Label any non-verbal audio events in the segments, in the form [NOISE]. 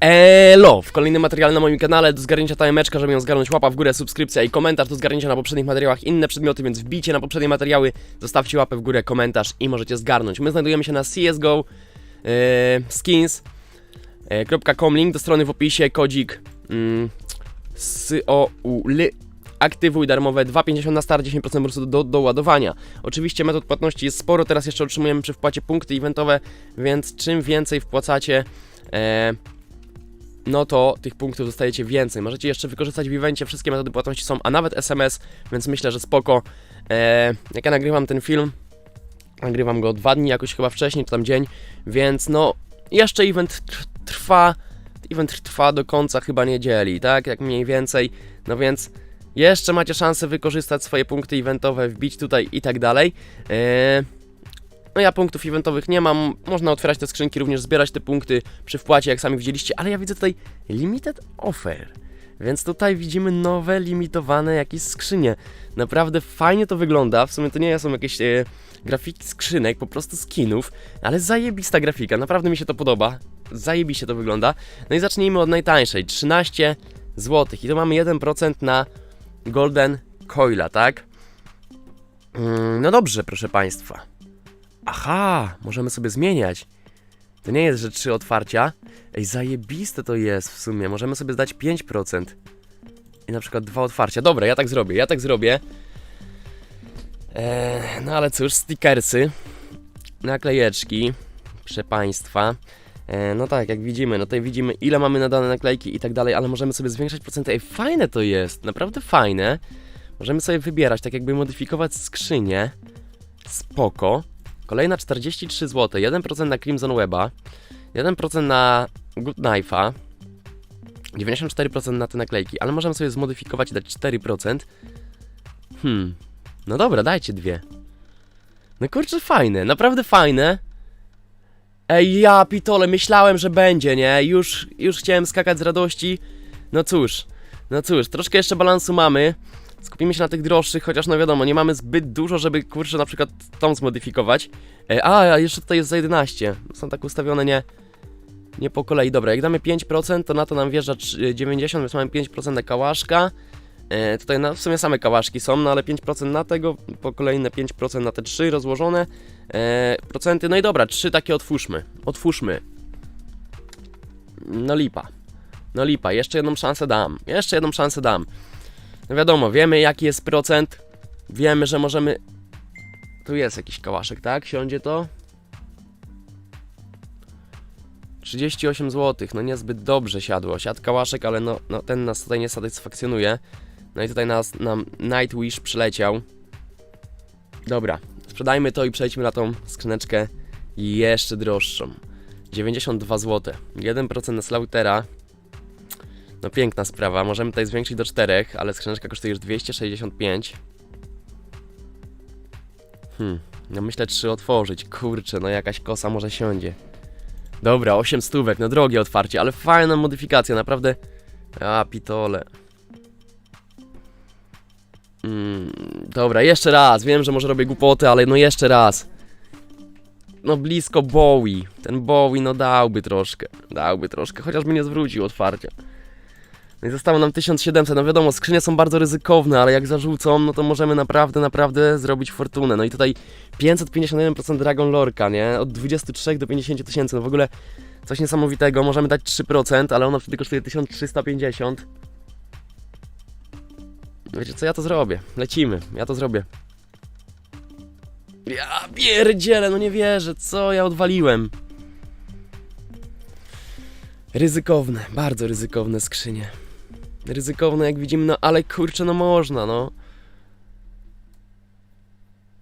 Elo! W kolejnym materiale na moim kanale do zgarnięcia tajemeczka, żeby ją zgarnąć łapa w górę, subskrypcja i komentarz do zgarnięcia na poprzednich materiałach inne przedmioty, więc wbijcie na poprzednie materiały, zostawcie łapę w górę, komentarz i możecie zgarnąć. My znajdujemy się na CSGO yy, skins yy, .com, link do strony w opisie, kodzik yy, SOUL Aktywuj darmowe 2,50 na start, 10% bonusu do doładowania. Oczywiście metod płatności jest sporo, teraz jeszcze otrzymujemy przy wpłacie punkty eventowe, więc czym więcej wpłacacie, e, no to tych punktów dostajecie więcej. Możecie jeszcze wykorzystać w evencie, wszystkie metody płatności są, a nawet SMS, więc myślę, że spoko. E, jak ja nagrywam ten film, nagrywam go dwa dni jakoś chyba wcześniej, czy tam dzień, więc no jeszcze event tr- trwa, event trwa do końca chyba niedzieli, tak, jak mniej więcej, no więc jeszcze macie szansę wykorzystać swoje punkty eventowe, wbić tutaj i tak dalej. E, no ja punktów eventowych nie mam, można otwierać te skrzynki, również zbierać te punkty przy wpłacie, jak sami widzieliście, ale ja widzę tutaj limited offer. Więc tutaj widzimy nowe, limitowane jakieś skrzynie. Naprawdę fajnie to wygląda. W sumie to nie są jakieś e, grafiki skrzynek, po prostu skinów, ale zajebista grafika, naprawdę mi się to podoba. Zajebiście to wygląda. No i zacznijmy od najtańszej, 13 zł. I to mamy 1% na Golden Coila, tak? Mm, no dobrze, proszę Państwa. Aha, możemy sobie zmieniać. To nie jest, że trzy otwarcia. Ej, zajebiste to jest w sumie. Możemy sobie zdać 5%. I na przykład dwa otwarcia. Dobra, ja tak zrobię, ja tak zrobię. Eee, no ale cóż, stickersy. Naklejeczki. Proszę Państwa. E, no tak, jak widzimy, no tutaj widzimy ile mamy nadane naklejki i tak dalej, ale możemy sobie zwiększać procenty. Ej, fajne to jest, naprawdę fajne. Możemy sobie wybierać, tak jakby modyfikować skrzynię. Spoko. Kolejna 43 zł, 1% na Crimson Weba, 1% na Good Knife'a, 94% na te naklejki, ale możemy sobie zmodyfikować i dać 4%. Hmm, no dobra, dajcie dwie. No kurczę, fajne, naprawdę fajne. Ej, ja pitole, myślałem, że będzie, nie? Już, już chciałem skakać z radości. No cóż, no cóż, troszkę jeszcze balansu mamy. Skupimy się na tych droższych, chociaż no wiadomo, nie mamy zbyt dużo, żeby kurczę na przykład tą zmodyfikować. E, a, jeszcze tutaj jest za 11. Są tak ustawione nie, nie po kolei. Dobra, jak damy 5%, to na to nam wjeżdża trzy- 90, więc mamy 5% na kałaszka. E, tutaj w sumie same kałaszki są, no ale 5% na tego, po kolejne 5% na te 3 rozłożone. E, procenty, no i dobra, 3 takie otwórzmy. Otwórzmy. No lipa. No lipa, jeszcze jedną szansę dam. Jeszcze jedną szansę dam. No wiadomo, wiemy jaki jest procent. Wiemy, że możemy. Tu jest jakiś kałaszek, tak? Siądzie to. 38 zł, no niezbyt dobrze siadło. Siadł kałaszek, ale no, no ten nas tutaj nie satysfakcjonuje. No i tutaj nas, nam Nightwish przyleciał. Dobra, sprzedajmy to i przejdźmy na tą skrzyneczkę jeszcze droższą. 92 zł. 1% na Slaughtera. No piękna sprawa, możemy tutaj zwiększyć do 4, ale skrzyneczka kosztuje już 265. Hmm, no myślę 3 otworzyć, kurczę, no jakaś kosa może siądzie. Dobra, 8 stówek, no drogie otwarcie, ale fajna modyfikacja, naprawdę. A, pitole. Mm, dobra, jeszcze raz, wiem, że może robię głupoty, ale no jeszcze raz. No blisko Bowie, ten Bowie no dałby troszkę, dałby troszkę, chociażby nie zwrócił otwarcia. No i zostało nam 1700, no wiadomo, skrzynie są bardzo ryzykowne, ale jak zarzucą, no to możemy naprawdę, naprawdę zrobić fortunę. No i tutaj 551% Dragon Lorka, nie? Od 23 do 50 tysięcy, no w ogóle coś niesamowitego. Możemy dać 3%, ale ono wtedy kosztuje 1350. Wiecie co, ja to zrobię. Lecimy, ja to zrobię. Ja pierdzielę, no nie wierzę, co ja odwaliłem. Ryzykowne, bardzo ryzykowne skrzynie. Ryzykowne jak widzimy, no ale kurczę, no można, no.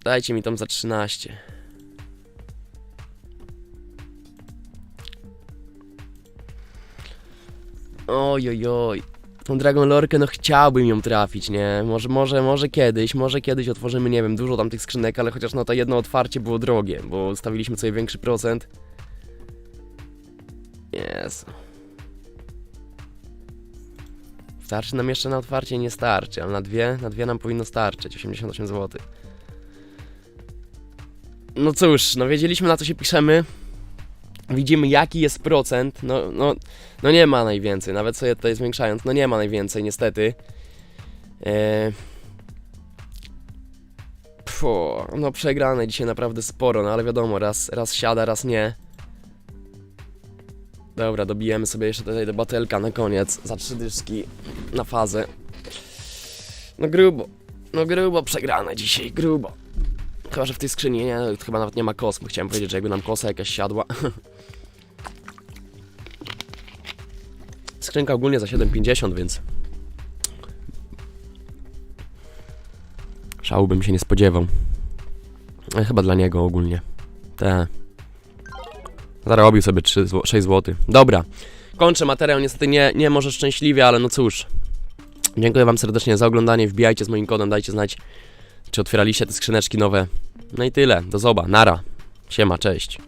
Dajcie mi tam za 13. Oj. Tą Dragon Lorkę, no chciałbym ją trafić, nie? Może, może, może kiedyś, może kiedyś otworzymy, nie wiem, dużo tam tych skrzynek, ale chociaż no to jedno otwarcie było drogie, bo stawiliśmy sobie większy procent. Jezu. Starczy nam jeszcze na otwarcie? Nie starczy, ale na dwie, na dwie nam powinno starczyć, 88 zł. No cóż, no wiedzieliśmy na co się piszemy. widzimy jaki jest procent, no, no, no nie ma najwięcej, nawet sobie tutaj zwiększając, no nie ma najwięcej niestety. E... Pfu, no przegrane dzisiaj naprawdę sporo, no ale wiadomo, raz, raz siada, raz nie. Dobra, dobijemy sobie jeszcze tutaj do batelka na koniec, za trzy dyszki na fazę. No grubo, no grubo przegrane dzisiaj, grubo. Chyba, że w tej skrzyni nie, chyba nawet nie ma kos, chciałem powiedzieć, że jakby nam kosa jakaś siadła. [LAUGHS] Skrzynka ogólnie za 7,50, więc... Szału bym się nie spodziewał. Ale chyba dla niego ogólnie. Te. Zarobił sobie 3 zł 6 zł. Dobra. Kończę materiał, niestety nie, nie może szczęśliwie, ale no cóż. Dziękuję wam serdecznie za oglądanie, wbijajcie z moim kodem, dajcie znać, czy otwieraliście te skrzyneczki nowe. No i tyle, do zoba, nara. Siema, cześć.